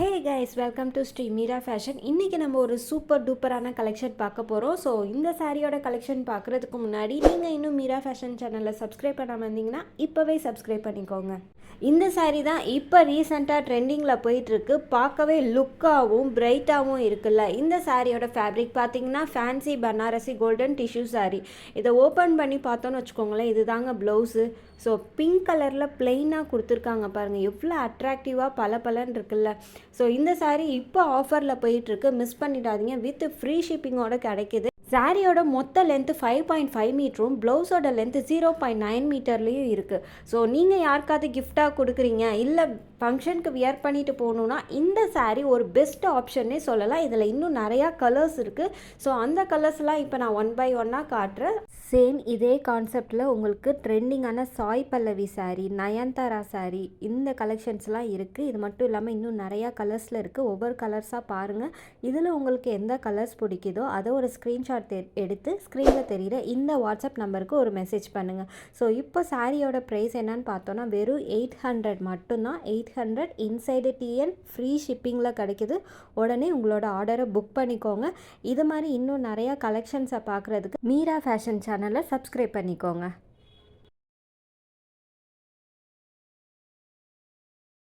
Hey guys welcome to Sri Meera fashion இன்றைக்கி நம்ம ஒரு சூப்பர் டூப்பரான கலெக்ஷன் பார்க்க போகிறோம் ஸோ இந்த சாரியோட கலெக்ஷன் பார்க்குறதுக்கு முன்னாடி நீங்கள் இன்னும் மீரா ஃபேஷன் சேனலில் சப்ஸ்கிரைப் பண்ணாமல் இருந்தீங்கன்னா இப்போவே சப்ஸ்கிரைப் பண்ணிக்கோங்க. இந்த saree தான் இப்போ ரீசெண்டாக ட்ரெண்டிங்கில் போயிட்டுருக்கு. பார்க்கவே லுக்காகவும் பிரைட்டாகவும் இருக்குல்ல. இந்த சாரியோட ஃபேப்ரிக் பார்த்தீங்கன்னா fancy Banarasi golden tissue saree. இதை ஓப்பன் பண்ணி பார்த்தோன்னு வச்சுக்கோங்களேன் இதுதாங்க ப்ளவுஸு ஸோ பிங்க் கலரில் பிளெயினாக கொடுத்துருக்காங்க பாருங்கள் எவ்வளோ அட்ராக்டிவாக பல பலன் இருக்குல்ல. ஸோ இந்த சாரீ இப்போ ஆஃபரில் போயிட்டுருக்கு. மிஸ் பண்ணிடாதீங்க. வித் ஃப்ரீ ஷிப்பிங்கோட கிடைக்குது. சாரியோட மொத்த லென்த்து ஃபைவ் பாயிண்ட் ஃபைவ் மீட்டரும் ப்ளவுஸோட லென்த்து ஜீரோ பாயிண்ட் நைன் மீட்டர்லேயும் இருக்குது ஸோ நீங்கள் யாருக்காவது கிஃப்டாக கொடுக்குறீங்க? இல்லை ஃபங்க்ஷனுக்கு வியர் பண்ணிட்டு போகணுன்னா இந்த சாரீ ஒரு பெஸ்ட் ஆப்ஷன்னே சொல்லலாம். இதில் இன்னும் நிறையா கலர்ஸ் இருக்குது ஸோ அந்த கலர்ஸ்லாம் இப்போ நான் ஒன் பை ஒன்னாக காட்டுறேன். சேம் இதே கான்செப்டில் உங்களுக்கு ட்ரெண்டிங்கான சாய் பல்லவி சாரீ நயன்தாரா சாரீ இந்த கலெக்ஷன்ஸ்லாம் இருக்குது இது மட்டும் இல்லாமல் இன்னும் நிறையா கலர்ஸில் இருக்குது ஒவ்வொரு கலர்ஸாக பாருங்கள் இதில் உங்களுக்கு எந்த கலர்ஸ் பிடிக்குதோ அதை ஒரு ஸ்க்ரீன்ஷாட் தெ எடுத்து ஸ்க்ரீனில் தெரியுற இந்த வாட்ஸ்அப் நம்பருக்கு ஒரு மெசேஜ் பண்ணுங்கள் ஸோ இப்போ சாரியோட ப்ரைஸ் என்னன்னு பார்த்தோன்னா வெறும் எயிட் ஹண்ட்ரட் மட்டும்தான். Eight hundred inside TN free ஷிப்பிங்கில் கிடைக்குது. உடனே உங்களோட ஆர்டரை புக் பண்ணிக்கோங்க. இது மாதிரி இன்னும் நிறையா கலெக்ஷன்ஸை பார்க்குறதுக்கு மீரா ஃபேஷன் சேனலை சப்ஸ்கிரைப் பண்ணிக்கோங்க.